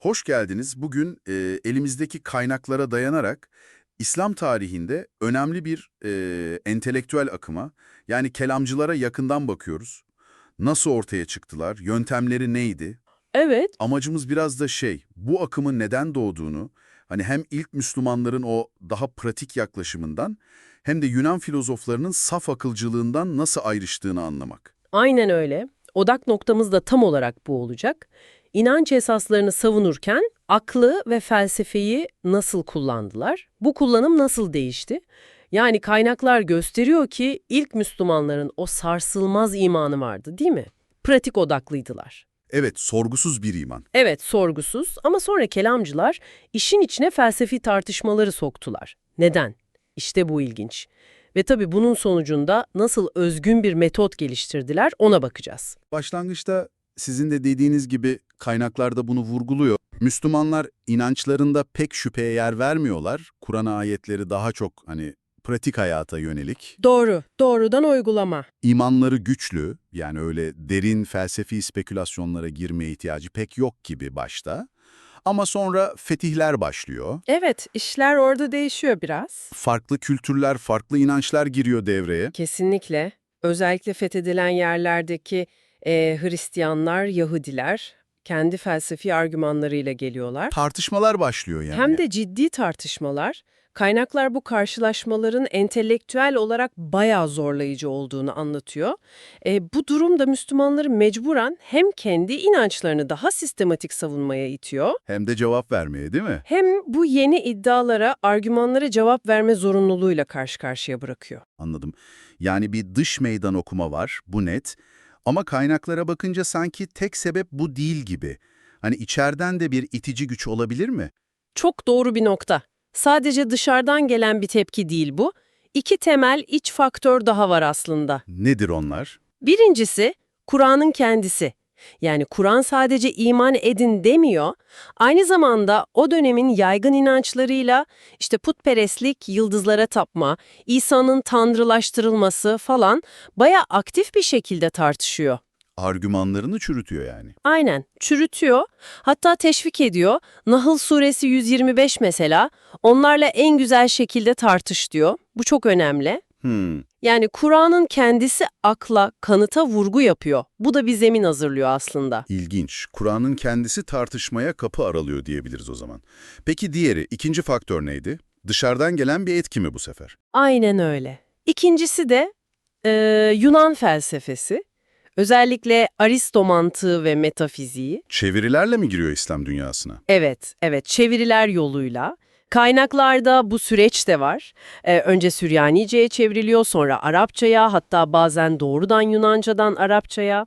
Hoş geldiniz. Bugün e, elimizdeki kaynaklara dayanarak İslam tarihinde önemli bir e, entelektüel akıma, yani kelamcılara yakından bakıyoruz. Nasıl ortaya çıktılar, yöntemleri neydi? Evet, Amacımız biraz da şey, bu akımın neden doğduğunu, hani hem ilk Müslümanların o daha pratik yaklaşımından hem de Yunan filozoflarının saf akılcılığından nasıl ayrıştığını anlamak. aynen öyle. Odak noktamız da tam olarak bu olacak. İnanç esaslarını savunurken aklı ve felsefeyi nasıl kullandılar? Bu kullanım nasıl değişti? Yani kaynaklar gösteriyor ki ilk Müslümanların o sarsılmaz imanı vardı değil mi? Pratik odaklıydılar. Evet, sorgusuz bir iman. Evet, sorgusuz ama sonra kelamcılar işin içine felsefi tartışmaları soktular. Neden? İşte bu ilginç. Ve tabii bunun sonucunda nasıl özgün bir metot geliştirdiler ona bakacağız. Başlangıçta sizin de dediğiniz gibi kaynaklarda bunu vurguluyor. Müslümanlar inançlarında pek şüpheye yer vermiyorlar. Kur'an ayetleri daha çok hani pratik hayata yönelik. Doğru, doğrudan uygulama. İmanları güçlü, yani öyle derin felsefi spekülasyonlara girmeye ihtiyacı pek yok gibi başta. Ama sonra fetihler başlıyor. Evet, işler orada değişiyor biraz. Farklı kültürler, farklı inançlar giriyor devreye. Kesinlikle. Özellikle fethedilen yerlerdeki e, Hristiyanlar, Yahudiler kendi felsefi argümanlarıyla geliyorlar. Tartışmalar başlıyor yani. Hem de ciddi tartışmalar. Kaynaklar bu karşılaşmaların entelektüel olarak bayağı zorlayıcı olduğunu anlatıyor. E, bu durum da Müslümanları mecburen hem kendi inançlarını daha sistematik savunmaya itiyor, Hem de cevap vermeye değil mi? hem bu yeni iddialara, argümanlara cevap verme zorunluluğuyla karşı karşıya bırakıyor. Anladım. Yani bir dış meydan okuma var, bu net. Ama kaynaklara bakınca sanki tek sebep bu değil gibi. Hani içeriden de bir itici güç olabilir mi? Çok doğru bir nokta. Sadece dışarıdan gelen bir tepki değil bu. İki temel iç faktör daha var aslında. Nedir onlar? Birincisi, Kur'an'ın kendisi. Yani Kur'an sadece iman edin demiyor, aynı zamanda o dönemin yaygın inançlarıyla işte putperestlik, yıldızlara tapma, İsa'nın tanrılaştırılması falan bayağı aktif bir şekilde tartışıyor. Argümanlarını çürütüyor yani. Aynen, çürütüyor, hatta teşvik ediyor. Nahl suresi 125 mesela, onlarla en güzel şekilde tartış diyor. Bu çok önemli. Hmm. Yani Kur'an'ın kendisi akla, kanıta vurgu yapıyor. Bu da bir zemin hazırlıyor aslında. İlginç. Kur'an'ın kendisi tartışmaya kapı aralıyor diyebiliriz o zaman. Peki diğeri, ikinci faktör neydi? Dışarıdan gelen bir etki mi bu sefer? Aynen öyle. İkincisi de e, Yunan felsefesi. Özellikle Aristo mantığı ve metafiziği. Çevirilerle mi giriyor İslam dünyasına? Evet, evet çeviriler yoluyla. Kaynaklarda bu süreç de var. Ee, önce Süryanice'ye çevriliyor, sonra Arapçaya, hatta bazen doğrudan Yunancadan Arapçaya.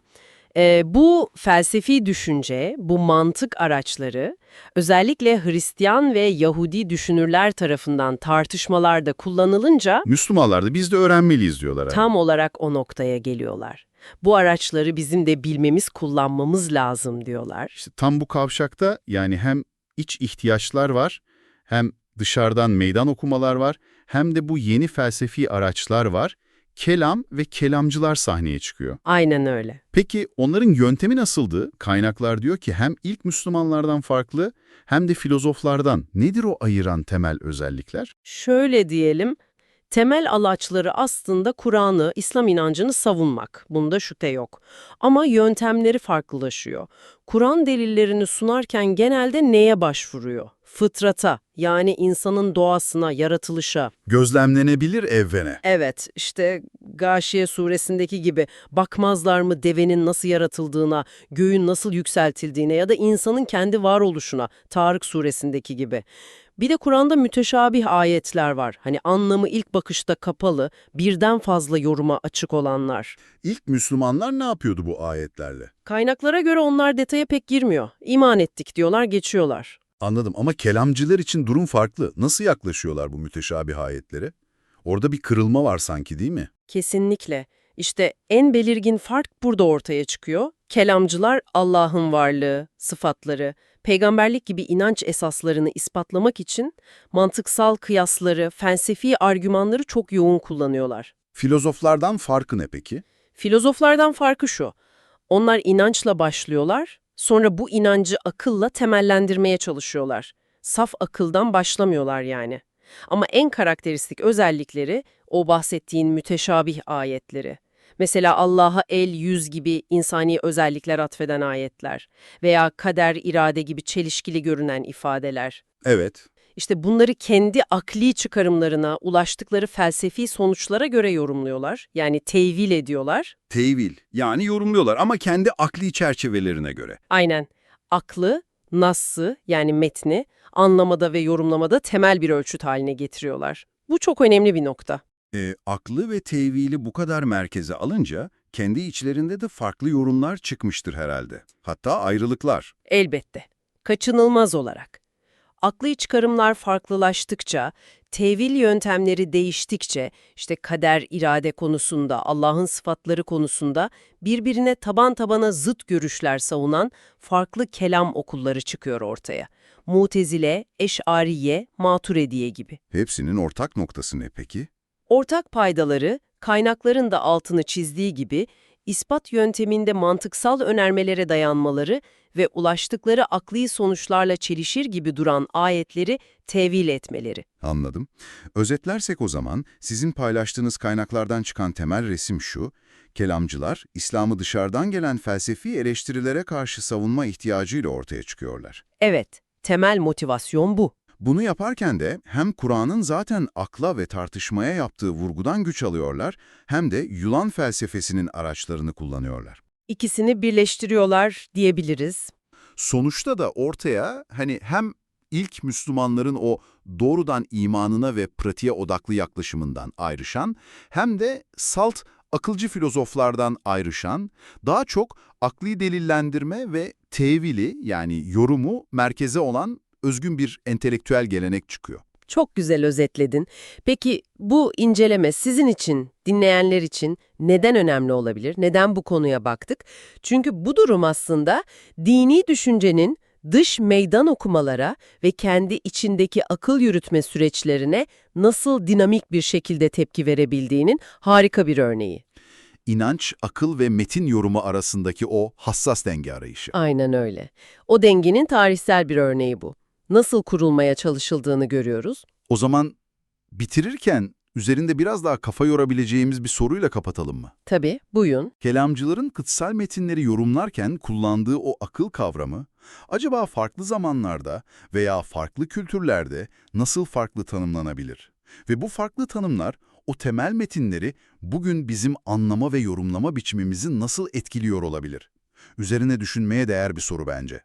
Ee, bu felsefi düşünce, bu mantık araçları özellikle Hristiyan ve Yahudi düşünürler tarafından tartışmalarda kullanılınca Müslümanlar da biz de öğrenmeliyiz diyorlar. abi. tam olarak o noktaya geliyorlar. Bu araçları bizim de bilmemiz, kullanmamız lazım diyorlar. İşte tam bu kavşakta yani hem iç ihtiyaçlar var, hem dışarıdan meydan okumalar var, hem de bu yeni felsefi araçlar var. Kelam ve kelamcılar sahneye çıkıyor. Aynen öyle. Peki onların yöntemi nasıldı? Kaynaklar diyor ki hem ilk Müslümanlardan farklı hem de filozoflardan. Nedir o ayıran temel özellikler? Şöyle diyelim, temel alaçları aslında Kur'an'ı, İslam inancını savunmak. Bunda şüphe yok. Ama yöntemleri farklılaşıyor. Kur'an delillerini sunarken genelde neye başvuruyor? Fıtrata, yani insanın doğasına, yaratılışa. Gözlemlenebilir evvene. Evet, işte Gâşiye suresindeki gibi bakmazlar mı devenin nasıl yaratıldığına, göğün nasıl yükseltildiğine ya da insanın kendi varoluşuna, Tarık suresindeki gibi. Bir de Kur'an'da müteşabih ayetler var. Hani anlamı ilk bakışta kapalı, birden fazla yoruma açık olanlar. İlk Müslümanlar ne yapıyordu bu ayetlerle? Kaynaklara göre onlar detaya pek girmiyor. İman ettik diyorlar, geçiyorlar. Anladım ama kelamcılar için durum farklı. Nasıl yaklaşıyorlar bu müteşabih ayetlere? Orada bir kırılma var sanki değil mi? Kesinlikle. İşte en belirgin fark burada ortaya çıkıyor. Kelamcılar Allah'ın varlığı, sıfatları, peygamberlik gibi inanç esaslarını ispatlamak için mantıksal kıyasları, felsefi argümanları çok yoğun kullanıyorlar. Filozoflardan farkı ne peki? Filozoflardan farkı şu. Onlar inançla başlıyorlar, Sonra bu inancı akılla temellendirmeye çalışıyorlar. Saf akıldan başlamıyorlar yani. Ama en karakteristik özellikleri o bahsettiğin müteşabih ayetleri. Mesela Allah'a el, yüz gibi insani özellikler atfeden ayetler veya kader, irade gibi çelişkili görünen ifadeler. Evet. İşte bunları kendi akli çıkarımlarına, ulaştıkları felsefi sonuçlara göre yorumluyorlar. Yani tevil ediyorlar. Tevil yani yorumluyorlar ama kendi akli çerçevelerine göre. Aynen. Aklı, nassı yani metni anlamada ve yorumlamada temel bir ölçüt haline getiriyorlar. Bu çok önemli bir nokta. E, aklı ve tevili bu kadar merkeze alınca kendi içlerinde de farklı yorumlar çıkmıştır herhalde. Hatta ayrılıklar. Elbette. Kaçınılmaz olarak. Akli çıkarımlar farklılaştıkça, tevil yöntemleri değiştikçe, işte kader, irade konusunda, Allah'ın sıfatları konusunda birbirine taban tabana zıt görüşler savunan farklı kelam okulları çıkıyor ortaya. Mutezile, Eş'ariye, Maturediye gibi. Hepsinin ortak noktası ne peki? Ortak paydaları, kaynakların da altını çizdiği gibi, ispat yönteminde mantıksal önermelere dayanmaları ve ulaştıkları akli sonuçlarla çelişir gibi duran ayetleri tevil etmeleri. Anladım. Özetlersek o zaman sizin paylaştığınız kaynaklardan çıkan temel resim şu, kelamcılar İslam'ı dışarıdan gelen felsefi eleştirilere karşı savunma ihtiyacıyla ortaya çıkıyorlar. Evet, temel motivasyon bu. Bunu yaparken de hem Kur'an'ın zaten akla ve tartışmaya yaptığı vurgudan güç alıyorlar, hem de Yunan felsefesinin araçlarını kullanıyorlar. İkisini birleştiriyorlar diyebiliriz. Sonuçta da ortaya hani hem ilk Müslümanların o doğrudan imanına ve pratiğe odaklı yaklaşımından ayrışan hem de salt akılcı filozoflardan ayrışan daha çok akli delillendirme ve tevili yani yorumu merkeze olan özgün bir entelektüel gelenek çıkıyor. Çok güzel özetledin. Peki bu inceleme sizin için, dinleyenler için neden önemli olabilir? Neden bu konuya baktık? Çünkü bu durum aslında dini düşüncenin dış meydan okumalara ve kendi içindeki akıl yürütme süreçlerine nasıl dinamik bir şekilde tepki verebildiğinin harika bir örneği. İnanç, akıl ve metin yorumu arasındaki o hassas denge arayışı. Aynen öyle. O dengenin tarihsel bir örneği bu. Nasıl kurulmaya çalışıldığını görüyoruz. O zaman bitirirken üzerinde biraz daha kafa yorabileceğimiz bir soruyla kapatalım mı? Tabii, buyun. Kelamcıların kıtsal metinleri yorumlarken kullandığı o akıl kavramı, acaba farklı zamanlarda veya farklı kültürlerde nasıl farklı tanımlanabilir? Ve bu farklı tanımlar o temel metinleri bugün bizim anlama ve yorumlama biçimimizi nasıl etkiliyor olabilir? Üzerine düşünmeye değer bir soru bence.